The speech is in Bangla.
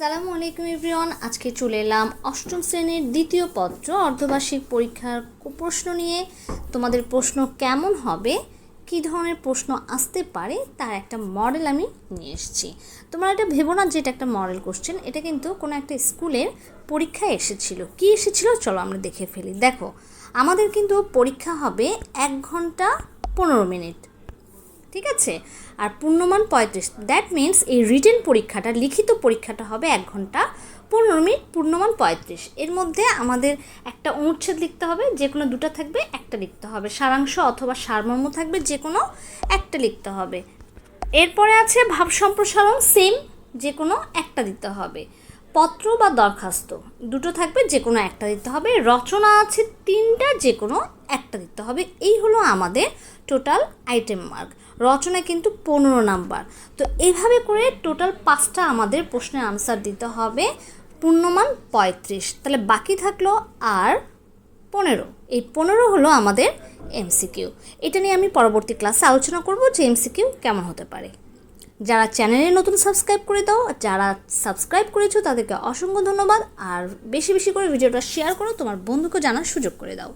সালামু আলাইকুম এভরিওয়ান, আজকে চলে এলাম অষ্টম শ্রেণির দ্বিতীয় পত্র অর্ধবার্ষিক পরীক্ষার প্রশ্ন নিয়ে। তোমাদের প্রশ্ন কেমন হবে? কী ধরনের প্রশ্ন আসতে পারে? তার একটা মডেল আমি নিয়ে এসেছি। তোমরা এটা ভেবো না যে এটা একটা মডেল কোশ্চেন এটা কিন্তু কোনো একটা স্কুলের পরীক্ষায় এসেছিল। কি এসেছিল? চলো আমরা দেখে ফেলি। দেখো, আমাদের কিন্তু পরীক্ষা হবে এক ঘণ্টা পনেরো মিনিট। ঠিক আছে? আর পূর্ণমান পঁয়ত্রিশ দ্যাট মিন্স এই রিটেন পরীক্ষাটা, লিখিত পরীক্ষাটা হবে এক ঘণ্টা। পনেরো মিনিট, পূর্ণমান পঁয়ত্রিশ। এর মধ্যে আমাদের একটা অনুচ্ছেদ লিখতে হবে যে কোনো দুটো থাকবে, একটা লিখতে হবে। সারাংশ অথবা সারমর্ম থাকবে যে কোনো একটা লিখতে হবে। এরপরে আছে ভাব সম্প্রসারণ সেম যে কোনো একটা দিতে হবে। পত্র বা দরখাস্ত, দুটো থাকবে যে কোনো একটা দিতে হবে। রচনা আছে তিনটা যে কোনো একটা দিতে হবে। এই হলো আমাদের টোটাল আইটেম মার্ক। রচনা কিন্তু পনেরো নাম্বার। তো এইভাবে করে টোটাল পাঁচটা আমাদের প্রশ্নের আনসার দিতে হবে। পূর্ণমান পঁয়ত্রিশ। তাহলে বাকি থাকল আর পনেরো। এই পনেরো হলো আমাদের এমসিকিউ। এটা নিয়ে আমি পরবর্তী ক্লাসে আলোচনা করব যে এমসিকিউ কেমন হতে পারে। যারা চ্যানেলে নতুন সাবস্ক্রাইব করে দাও যারা সাবস্ক্রাইব করেছ, তাদেরকে অসংখ্য ধন্যবাদ। আর বেশি বেশি করে ভিডিওটা শেয়ার করো, তোমার বন্ধুকে জানার সুযোগ করে দাও।